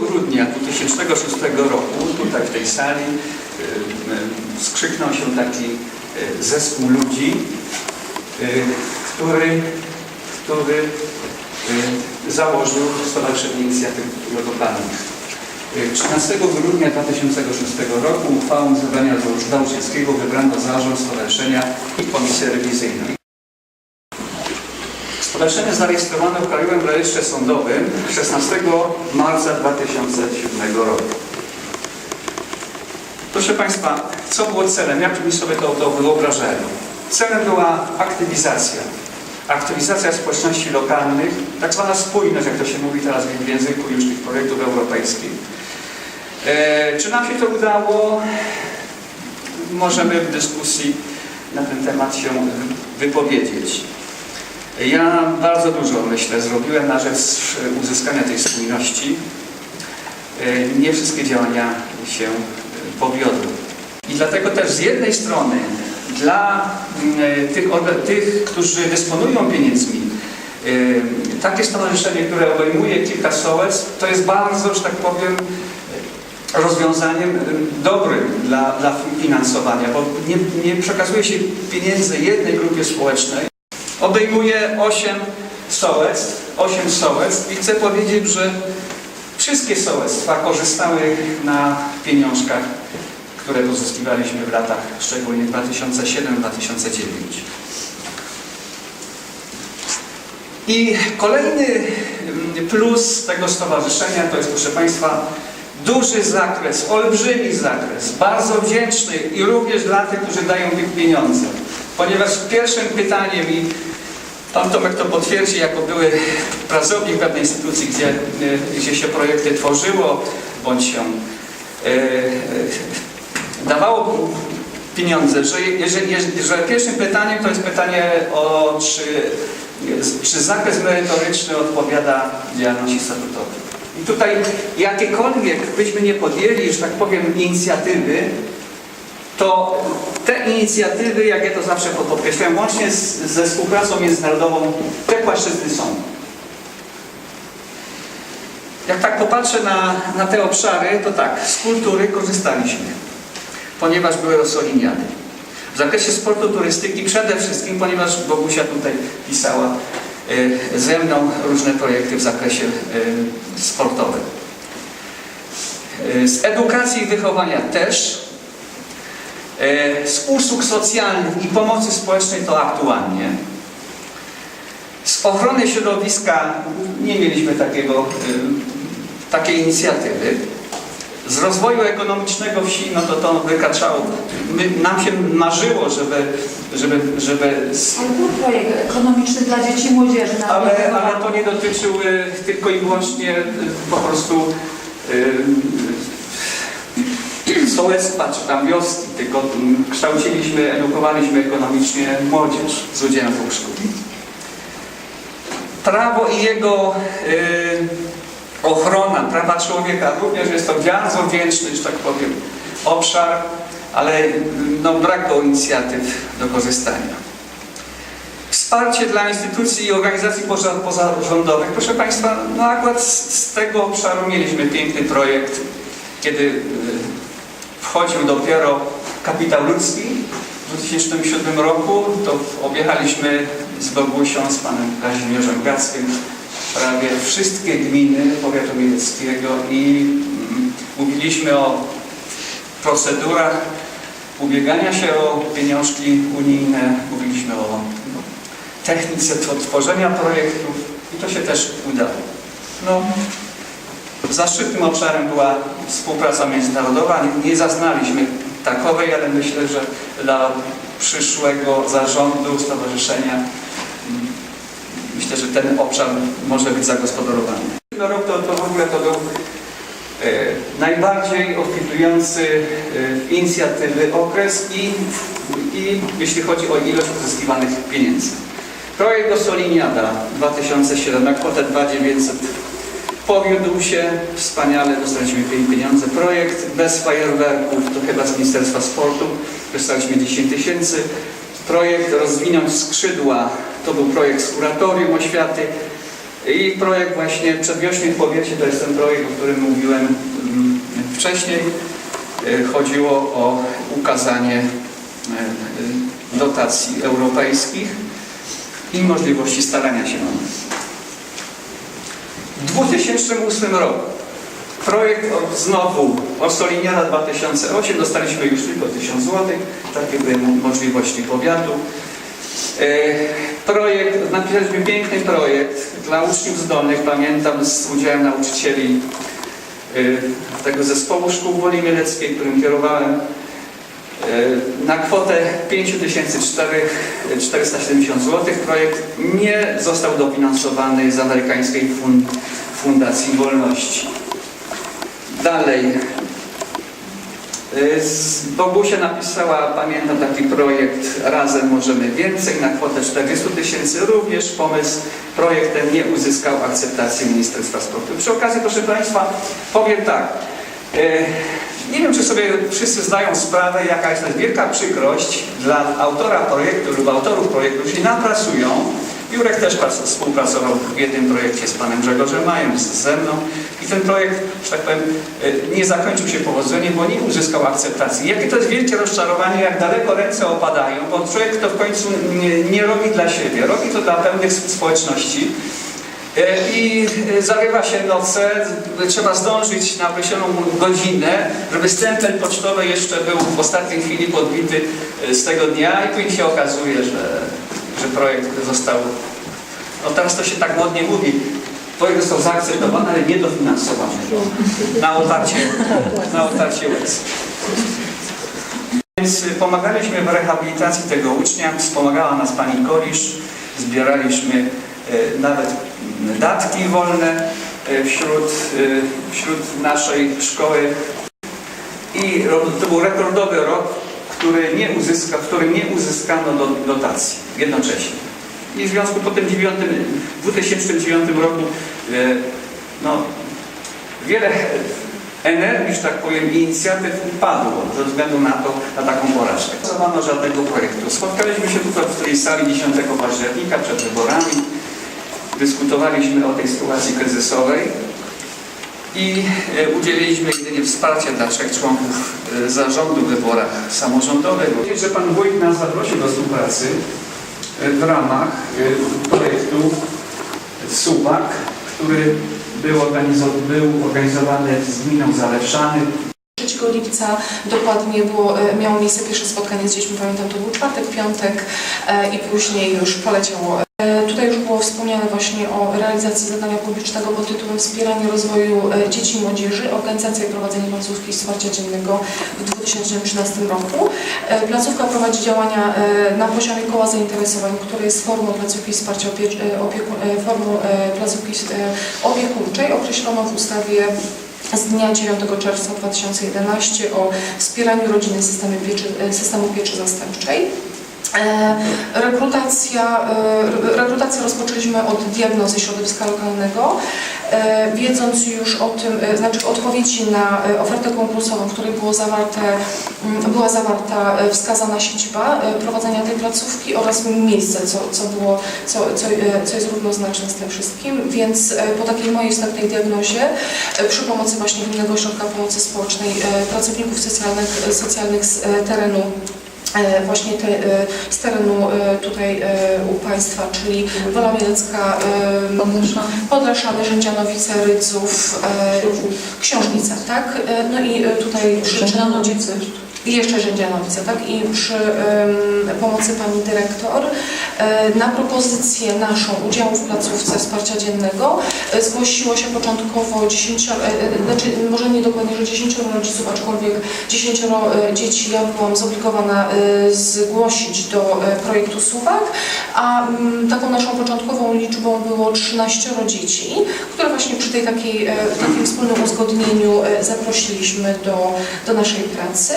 grudnia 2006 roku tutaj w tej sali y, y, skrzyknął się taki y, zespół ludzi, który, który założył Stowarzyszenie Inicjatyw Logokalnych. Y, 13 grudnia 2006 roku uchwałą zebrania Dałczyckiego wybrano zarząd stowarzyszenia i komisję rewizyjną. Stowarzyszenie zarejestrowano w Krajowym Rejestrze Sądowym 16 marca 2007 roku. Proszę Państwa, co było celem? Jak mi sobie to, to wyobrażają? Celem była aktywizacja. Aktywizacja społeczności lokalnych, tak zwana spójność, jak to się mówi teraz w języku już tych projektów europejskich. E, czy nam się to udało? Możemy w dyskusji na ten temat się wypowiedzieć. Ja bardzo dużo, myślę, zrobiłem na rzecz uzyskania tej spójności. E, Nie wszystkie działania się e, powiodły. I dlatego też z jednej strony dla mm, tych, orga- tych którzy dysponują pieniędzmi, e, takie stowarzyszenie, które obejmuje kilka sołec, to jest bardzo, że tak powiem, rozwiązaniem e, dobrym dla, dla finansowania, bo nie, nie przekazuje się pieniędzy jednej grupie społecznej, obejmuje 8 sołectw, 8 sołectw i chcę powiedzieć, że wszystkie sołectwa korzystały na pieniążkach, które pozyskiwaliśmy w latach szczególnie 2007-2009. I kolejny mm, plus tego stowarzyszenia to jest, proszę Państwa, duży zakres, olbrzymi zakres, bardzo wdzięczny i również dla tych, którzy dają tych pieniądze. Ponieważ pierwszym pytaniem i Pan Tomek to potwierdzi, jako były pracownik pewnej instytucji, gdzie, e, gdzie się projekty tworzyło, bądź się e, e, dawało pieniądze, że, jeżeli, że pierwszym pytaniem to jest pytanie o czy, czy zakres merytoryczny odpowiada działalności statutowej. I tutaj jakiekolwiek byśmy nie podjęli, że tak powiem, inicjatywy, to te inicjatywy, jak ja to zawsze podkreślam, łącznie z, ze współpracą międzynarodową, te płaszczyzny są. Jak tak popatrzę na, na te obszary, to tak, z kultury korzystaliśmy, ponieważ były rosoliniady. W zakresie sportu, turystyki przede wszystkim, ponieważ Bogusia tutaj pisała y, ze mną różne projekty w zakresie y, sportowym. Y, z edukacji i wychowania też, z usług socjalnych i pomocy społecznej to aktualnie. Z ochrony środowiska nie mieliśmy takiego, e, takiej inicjatywy. Z rozwoju ekonomicznego wsi, no to to wykraczało. My, nam się marzyło, żeby, żeby, żeby Ale był projekt ekonomiczny dla dzieci i młodzieży. na ale, ale to nie dotyczył e, tylko i wyłącznie e, po prostu e, sołectwa czy tam wioski, tylko kształciliśmy, edukowaliśmy ekonomicznie młodzież z udziałem szkół. Prawo i jego e, ochrona, prawa człowieka również jest to bardzo wdzięczny, że tak powiem, obszar, ale no, brak było inicjatyw do korzystania. Wsparcie dla instytucji i organizacji poza- pozarządowych. Proszę Państwa, no akurat z, z tego obszaru mieliśmy piękny projekt, kiedy y, wchodził dopiero kapitał ludzki w 2007 roku, to objechaliśmy z Bogusią, z panem Kazimierzem Gackiem prawie wszystkie gminy powiatu mieleckiego i mm, mówiliśmy o procedurach ubiegania się o pieniążki unijne, mówiliśmy o no, technice tw- tworzenia projektów i to się też udało. No, zaszczytnym obszarem była współpraca międzynarodowa. Nie, zaznaliśmy takowej, ale myślę, że dla przyszłego zarządu stowarzyszenia mm, myślę, że ten obszar może być zagospodarowany. No rok to, to w ogóle to był e, najbardziej obfitujący e, inicjatywy okres i, i jeśli chodzi o ilość pozyskiwanych pieniędzy. Projekt do Soliniada 2007 na kwotę 2900 powiódł się wspaniale, dostaliśmy pieniądze. Projekt bez fajerwerków, to chyba z Ministerstwa Sportu, dostaliśmy 10 tysięcy. Projekt rozwinąć skrzydła, to był projekt z kuratorium oświaty. I projekt właśnie Przedwiośnie w powiecie to jest ten projekt, o którym mówiłem mm, wcześniej. Y, Chodziło o ukazanie y, y, dotacji europejskich i możliwości starania się o 2008 roku. Projekt znowu Orsoliniana 2008 dostaliśmy już tylko 1000 zł, takie były mo- możliwości powiatu. E, Projekt, napisaliśmy piękny projekt dla uczniów zdolnych, pamiętam z udziałem nauczycieli e, tego zespołu szkół Woli Mieleckiej, którym kierowałem, na kwotę 5470 zł. Projekt nie został dofinansowany z amerykańskiej fun- Fundacji Wolności. Dalej. Z- Bogusia napisała, pamiętam taki projekt Razem Możemy Więcej na kwotę 40 tysięcy. Również pomysł, projekt ten nie uzyskał akceptacji Ministerstwa Sportu. Przy okazji, proszę Państwa, powiem tak. Nie wiem, czy sobie wszyscy zdają sprawę, jaka jest wielka przykrość dla autora projektu lub autorów projektu, jeśli napracują. Jurek też prac- współpracował w jednym projekcie z panem Grzegorzem Majem, ze mną i ten projekt, że tak powiem, y, nie zakończył się powodzeniem, bo nie uzyskał akceptacji. Jakie to jest wielkie rozczarowanie, jak daleko ręce opadają, bo człowiek to w końcu nie, nie robi dla siebie, robi to dla pewnych społeczności. E, I e, zarywa się noce, trzeba zdążyć na określoną godzinę, żeby stempel pocztowy jeszcze był w ostatniej chwili podbity e, z tego dnia i później się okazuje, że, że projekt został, no teraz to się tak modnie mówi, projekt został zaakceptowany, ale nie dofinansowany. Na otarcie, na otarcie łez. Więc pomagaliśmy w rehabilitacji tego ucznia, wspomagała nas pani Kolisz, zbieraliśmy nawet datki wolne y, wśród, y, wśród naszej szkoły i to był rekordowy rok, który nie uzyska, w którym nie uzyskano do, dotacji jednocześnie. I w związku po tym 9, 2009 roku y, no, wiele energii, że tak powiem, inicjatyw upadło ze względu na to, na taką porażkę. Nie realizowano żadnego projektu. Spotkaliśmy się tutaj w tej sali 10 października przed wyborami. Dyskutowaliśmy o tej sytuacji kryzysowej i e, udzieliliśmy jedynie wsparcia dla trzech członków e, zarządu w wyborach samorządowych. Wiem, że Pan Wójt nas zaprosił do współpracy e, w ramach projektu SUPAK, który był organizowany z gminą Zalewszany. 3 lipca dokładnie było, e, miało miejsce pierwsze spotkanie z dziećmi, pamiętam to był czwartek, piątek e, i później już poleciało. E, Tutaj już było wspomniane właśnie o realizacji zadania publicznego pod tytułem Wspieranie rozwoju dzieci i młodzieży, organizacja i prowadzenie placówki wsparcia dziennego w 2013 roku. Placówka prowadzi działania na poziomie koła zainteresowań, które jest formą placówki wsparcia opie- opieku, e, formą placówki opiekuńczej określoną w ustawie z dnia 9 czerwca 2011 o wspieraniu rodziny systemu pieczy, systemu pieczy zastępczej. E, Rekrutacja, e, rekrutację rozpoczęliśmy od diagnozy środowiska lokalnego, e, wiedząc już o tym, znaczy odpowiedzi na ofertę konkursową, w której było zawarte, była zawarta wskazana siedziba prowadzenia tej placówki oraz miejsce, co, co, było, co, co, co jest równoznaczne z tym wszystkim, więc po takiej mojej wstępnej diagnozie przy pomocy właśnie Gminnego Ośrodka Pomocy Społecznej pracowników socjalnych, socjalnych z terenu właśnie te, e, z terenu e, tutaj e, u Państwa, czyli Wola Mielecka, e, Podlaszany, Rzędzianowice, Rydzów, e, Książnica, tak? E, No i e, tutaj przy Rzędzianowice. I jeszcze Rzędzianowice, tak? I przy pomocy Pani Dyrektor e, na propozycję naszą udziału w placówce wsparcia dziennego e, zgłosiło się początkowo 10, e, znaczy może nie dokładnie, że 10 rodziców, aczkolwiek 10 e, dzieci ja byłam zobligowana zgłosić do projektu SUWAK, a mm, taką naszą początkową liczbą było 13 dzieci, które właśnie przy tej takiej, takim wspólnym uzgodnieniu zaprosiliśmy do, do naszej pracy.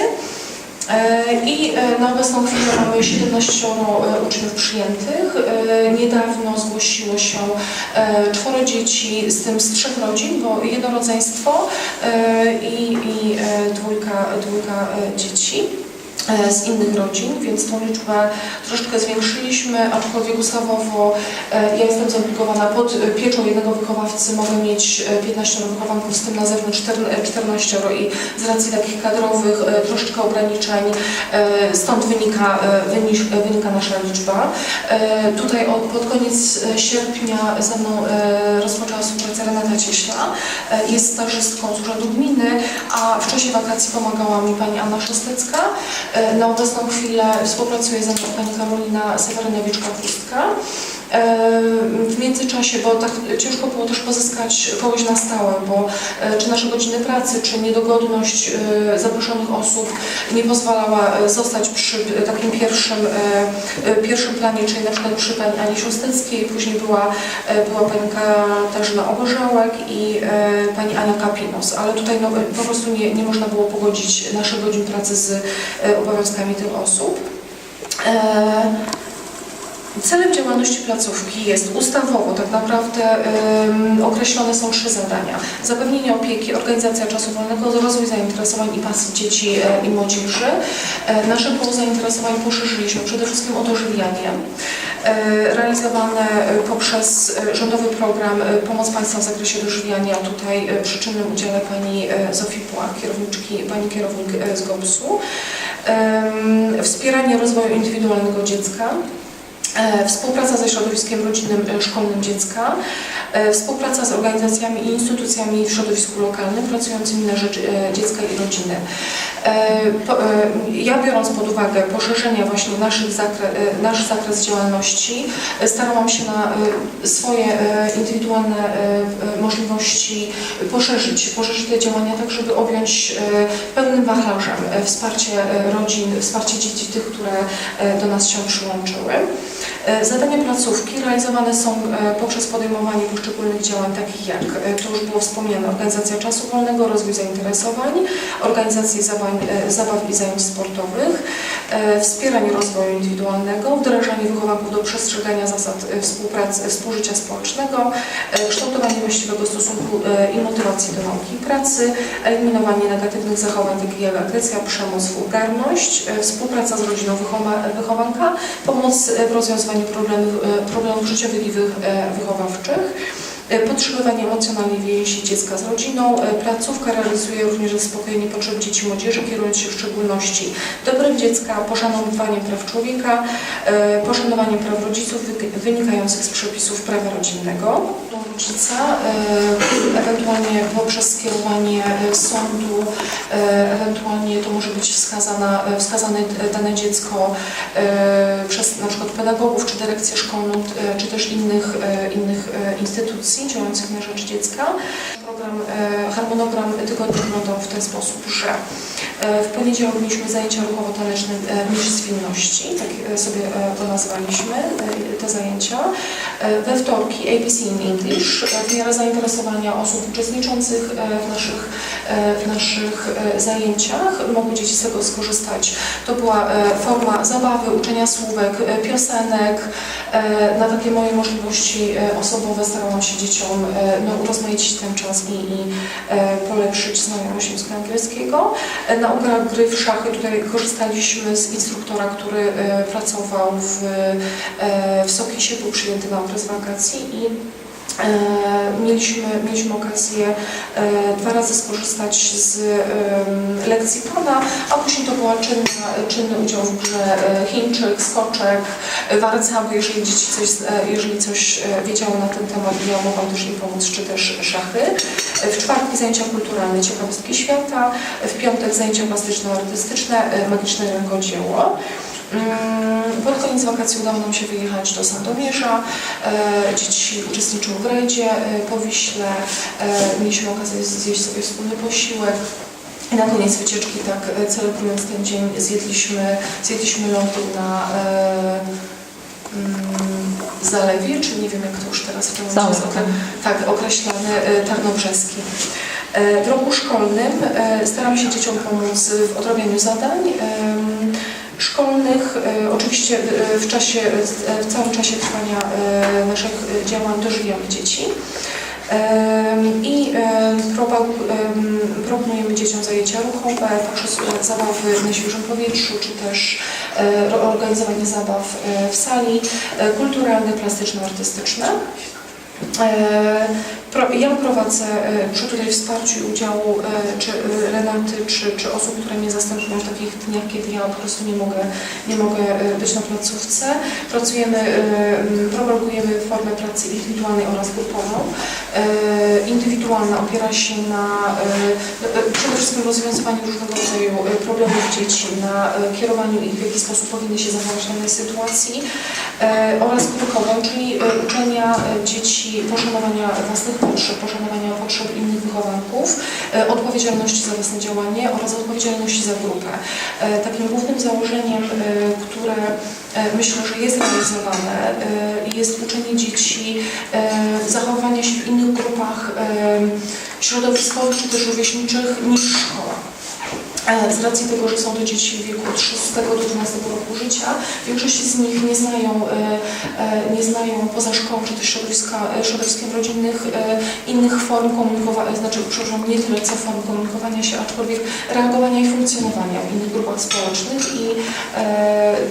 E, I e, na obecną chwilę mamy 17 e, uczniów przyjętych. Niedawno zgłosiło się czworo dzieci, z tym z trzech rodzin, bo jedno rodzeństwo e, i, i dwójka, dwójka dzieci. E, z innych rodzin, więc tą liczbę troszeczkę zwiększyliśmy, aczkolwiek ustawowo e, ja jestem zobligowana pod e, pieczą jednego wychowawcy, mogę mieć e, 15 wychowanków, z tym na zewnątrz 14 i z racji takich kadrowych e, troszeczkę ograniczeń, e, stąd wynika, e, e, wynika nasza liczba. E, Tutaj od, pod koniec e, sierpnia ze mną e, rozpoczęła współpracę Renata Cieśla, e, jest stażystką z Urzędu Gminy, a w czasie wakacji pomagała mi pani Anna Szostecka. E, Na obecną chwilę współpracuje ze mną pani Karolina Sewerynowicz-Kapustka. W międzyczasie, bo tak ciężko było też pozyskać kogoś na stałe, bo e, czy nasze godziny pracy, czy niedogodność e, zaproszonych osób nie pozwalała e, zostać przy takim pierwszym, pierwszym planie, czyli na przykład przy pani Ani Siosteckiej, później była, była pani Katarzyna Ogorzałek i pani Ania Kapinos, ale tutaj no, po prostu nie, nie można było pogodzić naszych godzin pracy z obowiązkami tych osób. Celem działalności placówki jest ustawowo tak naprawdę określone są trzy zadania. Zapewnienie opieki, organizacja czasu wolnego, rozwój zainteresowań i pasji dzieci e, i młodzieży. E, nasze pole zainteresowań poszerzyliśmy przede wszystkim o dożywianie, e, realizowane e, poprzez e, rządowy program Pomoc Państwa w zakresie dożywiania. Tutaj przy czynnym udziale pani Zofii Płach, kierowniczki, pani kierownik z GOPS-u. Wspieranie rozwoju indywidualnego dziecka. E, Współpraca ze środowiskiem rodzinnym e, szkolnym dziecka, e, współpraca z organizacjami i instytucjami w środowisku lokalnym pracującymi na rzecz dziecka i rodziny. Ja biorąc pod uwagę poszerzenie właśnie naszych zakre, e, nasz zakres działalności, starałam się na swoje indywidualne możliwości poszerzyć, poszerzyć te działania tak, żeby objąć pełnym wachlarzem wsparcie rodzin, wsparcie dzieci, tych, które do nas się przyłączyły. E, Zadania placówki realizowane są e, poprzez podejmowanie poszczególnych działań, takich jak, e, to już było wspomniane, organizacja czasu wolnego, rozwój zainteresowań, organizacja zabaw, e, zabaw i zajęć sportowych, wspieranie rozwoju indywidualnego, wdrażanie wychowanków do przestrzegania zasad e, współpracy, współżycia społecznego, e, kształtowanie właściwego stosunku e, i motywacji do nauki i pracy, eliminowanie negatywnych zachowań, takich jak agresja, przemoc, wulgarność, e, współpraca z rodziną wychowa- wychowanka, pomoc e, w rozwiązywaniu problemów, e, problemów życiowych i wych- e, wychowawczych, e, podtrzymywanie emocjonalnej więzi dziecka z rodziną. E, Placówka realizuje również zaspokojenie potrzeb dzieci i młodzieży, kierując się w szczególności dobrem dziecka, poszanowaniem praw człowieka, e, poszanowaniem praw rodziców wy- wynikających z przepisów prawa rodzinnego. Rodzica, e, ewentualnie poprzez skierowanie e, sądu, e, ewentualnie to może być wskazana, e, wskazane dane dziecko e, przez na przykład pedagogów, czy dyrekcję szkolną, e, czy też innych, e, innych e, instytucji działających na rzecz dziecka. Program, e, harmonogram tygodnia wyglądał w ten sposób, że e, w poniedziałek mieliśmy zajęcia ruchowo-taneczne Mistrz Zwinności, tak e, sobie to nazwaliśmy, te zajęcia. We wtorki ABC in English, e, w miarę zainteresowania osób uczestniczących w naszych, w naszych zajęciach mogły dzieci z tego skorzystać. To była forma zabawy, uczenia słówek, piosenek. Na takie moje możliwości osobowe starałam się dzieciom no, urozmaicić ten czas i, i e, polepszyć znajomość języka angielskiego. E, Na grach gry w szachy tutaj korzystaliśmy z instruktora, który e, pracował w, w Sokisie, był przyjęty na okres wakacji i Mieliśmy, mieliśmy okazję e, dwa razy skorzystać z lekcji pana, a później to była czynna, czynny udział w grze e, Chińczyk, skoczek, e, warcaby, jeżeli dzieci coś, e, jeżeli coś e, wiedziały na ten temat, ja mogłam też im pomóc, czy też szachy. E, W czwartki zajęcia kulturalne, ciekawostki świata, w piątek zajęcia plastyczno-artystyczne, e, magiczne rękodzieło. Pod koniec wakacji udało nam się wyjechać do Sandomierza. E, Dzieci uczestniczyły w rajdzie e, po Wiśle. E, Mieliśmy okazję zjeść sobie wspólny posiłek. I na koniec wycieczki, tak e, celebrując ten dzień, zjedliśmy, zjedliśmy lody na e, mm, zalewie, czy nie wiem jak to już teraz w tym momencie jest Zalewka. okre- tak, określany, e, tarnobrzeskim. E, W roku szkolnym e, staramy się dzieciom pomóc w odrabianiu zadań em, szkolnych. E, Oczywiście w- w czasie, w całym czasie trwania e, naszych działań dożywiamy dzieci. I proponujemy dzieciom zajęcia ruchowe poprzez zabawy na świeżym powietrzu, czy też e, organizowanie zabaw e, w sali, e, kulturalne, plastyczno-artystyczne. E, Ja prowadzę e, przy tutaj wsparciu i udziału e, czy e, Renaty, czy, czy osób, które mnie zastępują w takich dniach, kiedy ja po prostu nie mogę, nie mogę e, być na placówce. Pracujemy, e, m, propagujemy formę pracy indywidualnej oraz grupową. E, Indywidualna opiera się na e, e, przede wszystkim rozwiązywaniu różnego rodzaju e, problemów dzieci, na e, kierowaniu ich, w jaki sposób powinny się zachować w danej sytuacji e, oraz grupową, czyli e, uczenia e, dzieci poszanowania własnych potrzeb, poszanowania potrzeb innych wychowanków, e, odpowiedzialności za własne działanie oraz odpowiedzialności za grupę. E, Takim głównym założeniem, e, które myślę, że jest realizowane, jest uczenie dzieci zachowywania się w innych grupach środowiskowych czy też rówieśniczych niż szkoła. E, Z racji tego, że są to dzieci w wieku od 6 do 12 roku życia, większość z nich nie znają, e, e, nie znają poza szkołą czy też środowiska, środowiskiem rodzinnych innych form komunikowania, znaczy, przepraszam, nie tyle co form komunikowania się, aczkolwiek reagowania i funkcjonowania w innych grupach społecznych i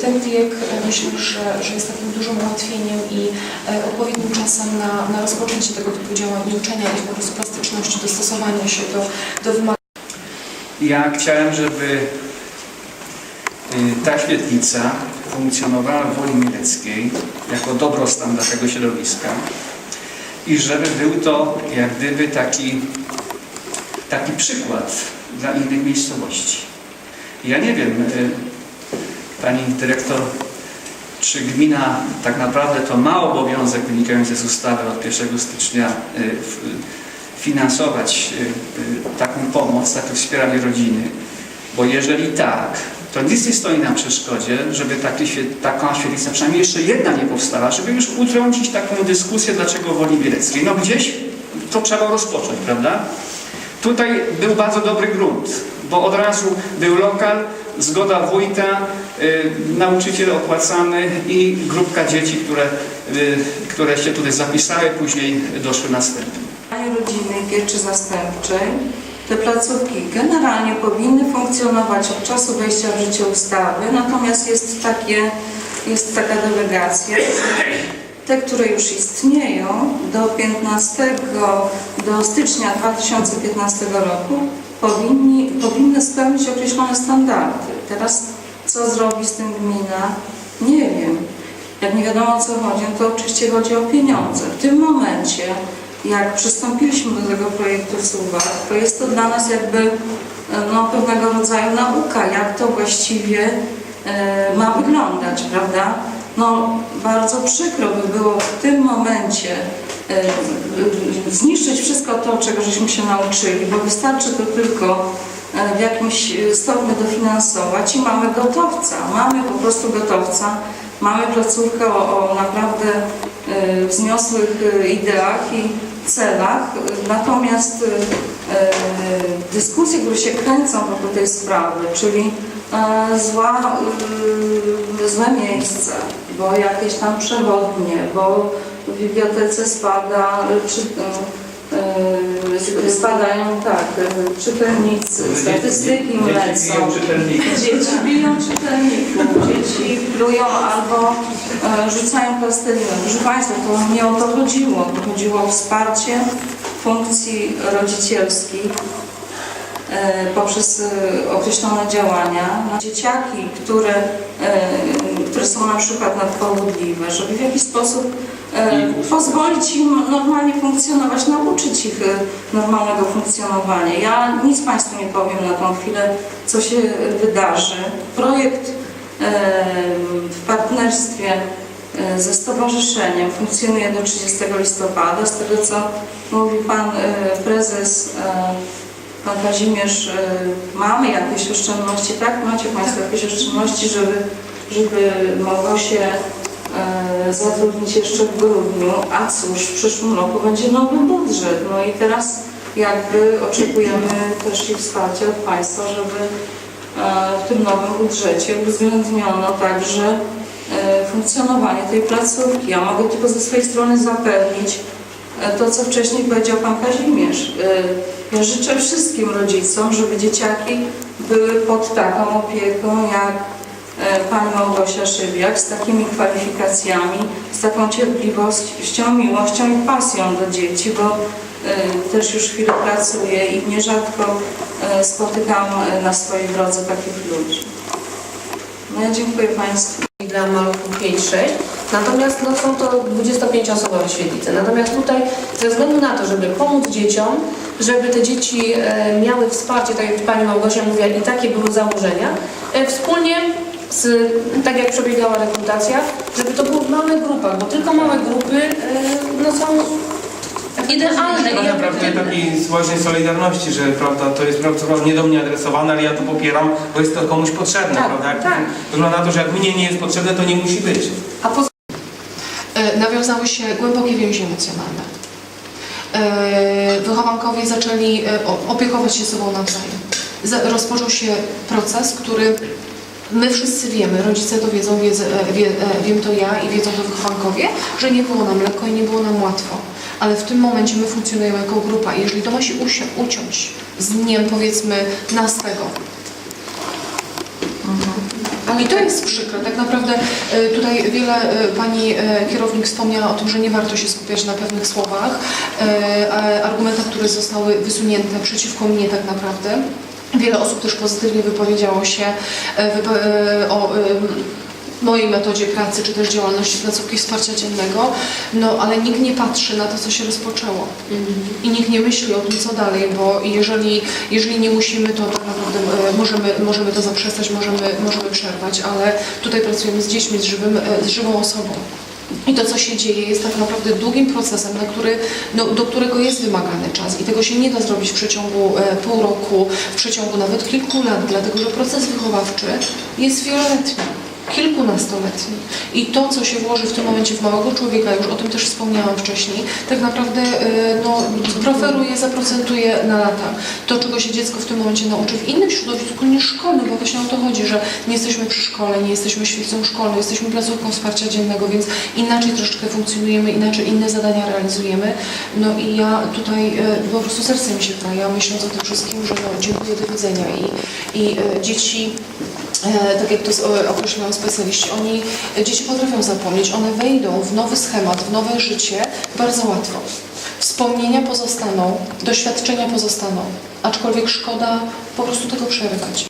ten wiek myślę, że, że jest takim dużym ułatwieniem i odpowiednim czasem na, na rozpoczęcie tego typu działań i uczenia ich po prostu plastyczności, dostosowania się do, do wymagań. Ja chciałem, żeby y, ta świetlica funkcjonowała w Woli Mieleckiej jako dobrostan dla tego środowiska i żeby był to jak gdyby taki, taki przykład dla innych miejscowości. Ja nie wiem, y, Pani Dyrektor, czy gmina tak naprawdę to ma obowiązek wynikający z ustawy od 1 stycznia y, finansować y, y, taką pomoc, takie wspieranie rodziny? Bo jeżeli tak, to nic nie stoi na przeszkodzie, żeby taki, taka świetlica, przynajmniej jeszcze jedna nie powstała, żeby już utrącić taką dyskusję, dlaczego Woli Bieleckiej. No gdzieś to trzeba rozpocząć, prawda? Tutaj był bardzo dobry grunt, bo od razu był lokal, zgoda wójta, y, nauczyciel opłacany i grupka dzieci, które, y, które się tutaj zapisały, później doszły następne. Rodziny pieczy zastępczej, te placówki generalnie powinny funkcjonować od czasu wejścia w życie ustawy, natomiast jest, takie, jest taka delegacja, te, które już istnieją do 15, do stycznia 2015 roku powinni, powinny spełnić określone standardy. Teraz co zrobi z tym gmina? Nie wiem. Jak nie wiadomo o co chodzi, no to oczywiście chodzi o pieniądze. W tym momencie jak przystąpiliśmy do tego projektu w Suwach, to jest to dla nas jakby e, no, pewnego rodzaju nauka, jak to właściwie e, ma wyglądać, prawda? No, bardzo przykro by było w tym momencie e, zniszczyć wszystko to, czego żeśmy się nauczyli, bo wystarczy to tylko e, w jakimś stopniu dofinansować i mamy gotowca, mamy po prostu gotowca, mamy placówkę o, o naprawdę e, wzniosłych ideach i celach, natomiast e, e, dyskusje, które się kręcą wokół tej sprawy, czyli e, zła, złe miejsce, bo jakieś tam przewodnie, bo w bibliotece spada, czy, spadają tak, e, czytelnicy, statystyki mlecą. Dzieci biją czytelników, dzieci plują albo e, rzucają plastelinem. Proszę Państwa, to nie o to chodziło. To chodziło o wsparcie funkcji rodzicielskich e, poprzez e, określone działania. Na Dzieciaki, które, e, które są na przykład nadpobudliwe, żeby w jakiś sposób e, pozwolić im normalnie funkcjonować, nauczyć ich e, normalnego funkcjonowania. Ja nic Państwu nie powiem na tą chwilę, co się wydarzy. Projekt e, w partnerstwie e, ze stowarzyszeniem funkcjonuje do 30 listopada. Z tego co mówi Pan e, Prezes, e, Pan Kazimierz, e, mamy jakieś oszczędności, tak? Macie Państwo jakieś oszczędności, żeby, żeby mogło się e, zatrudnić jeszcze w grudniu, a cóż, w przyszłym roku będzie nowy budżet. No i teraz jakby oczekujemy też i wsparcia od Państwa, żeby e, w tym nowym budżecie uwzględniono także funkcjonowanie tej placówki. Ja mogę tylko ze swojej strony zapewnić to, co wcześniej powiedział Pan Kazimierz. Życzę wszystkim rodzicom, żeby dzieciaki były pod taką opieką jak e, Pani Małgosia Szybiak, z takimi kwalifikacjami, z taką cierpliwością, miłością i pasją do dzieci, bo e, też już chwilę pracuję i nierzadko e, spotykam na swojej drodze takich ludzi. No ja dziękuję Państwu. i dla maluchów 5-6. Natomiast no, są to 25-osobowe świetlice. Natomiast tutaj ze względu na to, żeby pomóc dzieciom, żeby te dzieci e, miały wsparcie, tak jak Pani Małgosia mówiła, i takie były założenia, e, wspólnie z, tak jak przebiegała rekrutacja, żeby to były w małych grupach, bo tylko małe grupy e, no, są idealne. Ja- brakuje takiej społecznej solidarności, że prawda, to jest prawda, nie do mnie adresowane, ale ja to popieram, bo jest to komuś potrzebne, Tak, prawda? Jak tak. Wygląda na to, że jak mnie nie jest potrzebne, to nie musi być. Nawiązały się głębokie więzi emocjonalne. E, Wychowankowie zaczęli e, opiekować się sobą nawzajem. Za- Rozpoczął się proces, który my wszyscy wiemy, rodzice to wiedzą, e, wie, e, wiem to ja i wiedzą to wychowankowie, że nie było nam lekko i nie było nam łatwo. Ale w tym momencie my funkcjonujemy jako grupa jeżeli to ma się uciąć z dniem powiedzmy nastego, i to jest przykre. Tak naprawdę e, tutaj wiele e, pani e, kierownik wspomniała o tym, że nie warto się skupiać na pewnych słowach, argumentach, które zostały wysunięte przeciwko mnie tak naprawdę. Wiele osób też pozytywnie wypowiedziało się o mojej metodzie pracy, czy też działalności placówki wsparcia dziennego, no ale nikt nie patrzy na to, co się rozpoczęło. I nikt nie myśli o tym, co dalej, bo jeżeli, jeżeli nie musimy, to tak naprawdę e, możemy, możemy to zaprzestać, możemy, możemy przerwać, ale tutaj pracujemy z dziećmi, z, żywym, e, z żywą osobą. I to, co się dzieje, jest tak naprawdę długim procesem, na który, do, do którego jest wymagany czas. I tego się nie da zrobić w przeciągu e, pół roku, w przeciągu nawet kilku lat, dlatego że proces wychowawczy jest wieloletni kilkunastoletni. I to, co się włoży w tym momencie w małego człowieka, już o tym też wspomniałam wcześniej, tak naprawdę y, no, proferuje, zaprocentuje na lata. To, czego się dziecko w tym momencie nauczy w innym środowisku niż szkolnym, bo właśnie o to chodzi, że nie jesteśmy przy szkole, nie jesteśmy świecą szkolną, jesteśmy placówką wsparcia dziennego, więc inaczej troszeczkę funkcjonujemy, inaczej inne zadania realizujemy. No i ja tutaj y, po prostu serce mi się kraja, myśląc o tym wszystkim, że no, dziękuję, do widzenia. I, i y, dzieci E, tak jak to określają specjaliści, oni, e, dzieci potrafią zapomnieć, one wejdą w nowy schemat, w nowe życie bardzo łatwo. Wspomnienia pozostaną, doświadczenia pozostaną, aczkolwiek szkoda po prostu tego przerywać.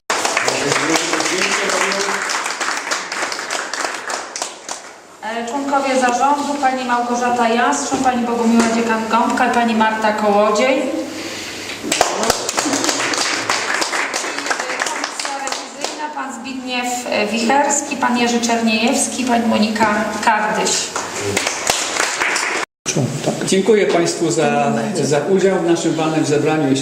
E, Członkowie zarządu, pani Małgorzata Jastrząb, pani Bogumiła Dziekan-Gąbka i pani Marta Kołodziej. Wicherski, pan Jerzy Czerniejewski, pani Monika Kardyś. Dziękuję Państwu za, za udział w naszym walnym zebraniu.